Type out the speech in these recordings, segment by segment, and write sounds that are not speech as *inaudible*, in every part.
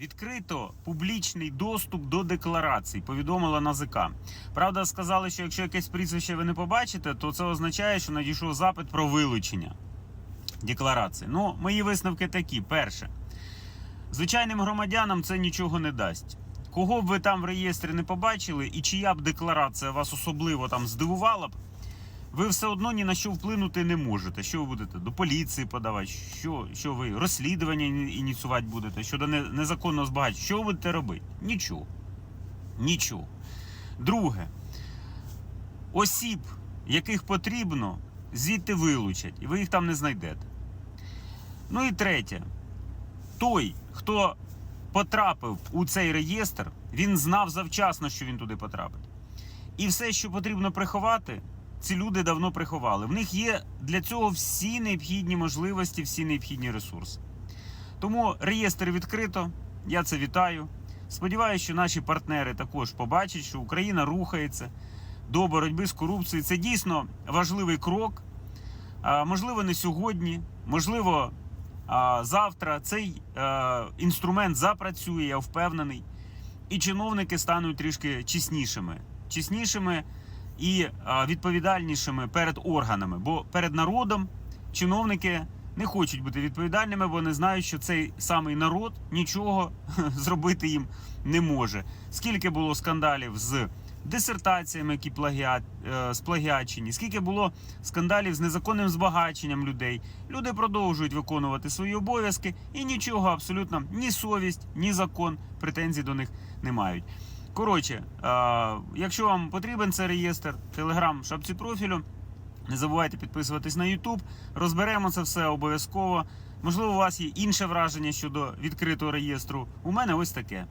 Відкрито публічний доступ до декларацій, повідомила НАЗК. Правда, сказали, що якщо якесь прізвище ви не побачите, то це означає, що надійшов запит про вилучення декларації. Ну, мої висновки такі: перше, звичайним громадянам це нічого не дасть. Кого б ви там в реєстрі не побачили, і чия б декларація вас особливо там здивувала б, ви все одно ні на що вплинути не можете. Що ви будете до поліції подавати? Що, що ви розслідування ініціювати будете щодо незаконного збагачення? Що ви будете робити? Нічого. Нічого. Друге, осіб, яких потрібно, звідти вилучать, і ви їх там не знайдете. Ну і третє, той, хто потрапив у цей реєстр, він знав завчасно, що він туди потрапить. І все, що потрібно приховати, ці люди давно приховали. В них є для цього всі необхідні можливості, всі необхідні ресурси. Тому реєстр відкрито. Я це вітаю. Сподіваюся, що наші партнери також побачать, що Україна рухається до боротьби з корупцією. Це дійсно важливий крок. Можливо, не сьогодні, можливо, завтра цей е, інструмент запрацює, я впевнений. І чиновники стануть трішки чеснішими. Чеснішими і відповідальнішими перед органами. Бо перед народом чиновники не хочуть бути відповідальними, бо не знають, що цей самий народ нічого *laughs* зробити їм не може. Скільки було скандалів з дисертаціями, які плагіат, е, сплагіачені, скільки було скандалів з незаконним збагаченням людей. Люди продовжують виконувати свої обов'язки і нічого абсолютно ні совість, ні закон претензій до них не мають. Коротше, е, якщо вам потрібен цей реєстр, телеграм, в шапці профілю. Не забувайте підписуватись на YouTube. Розберемо це все обов'язково. Можливо, у вас є інше враження щодо відкритого реєстру. У мене ось таке.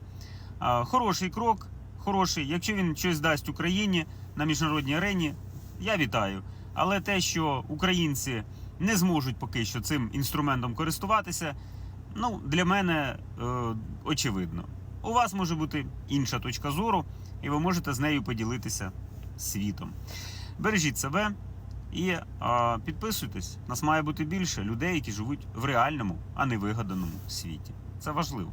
А, Хороший крок, хороший. Якщо він щось дасть Україні на міжнародній арені, я вітаю. Але те, що українці не зможуть поки що цим інструментом користуватися, ну для мене е, очевидно. У вас може бути інша точка зору, і ви можете з нею поділитися світом. Бережіть себе і а, підписуйтесь. Нас має бути більше людей, які живуть в реальному, а не вигаданому світі. Це важливо.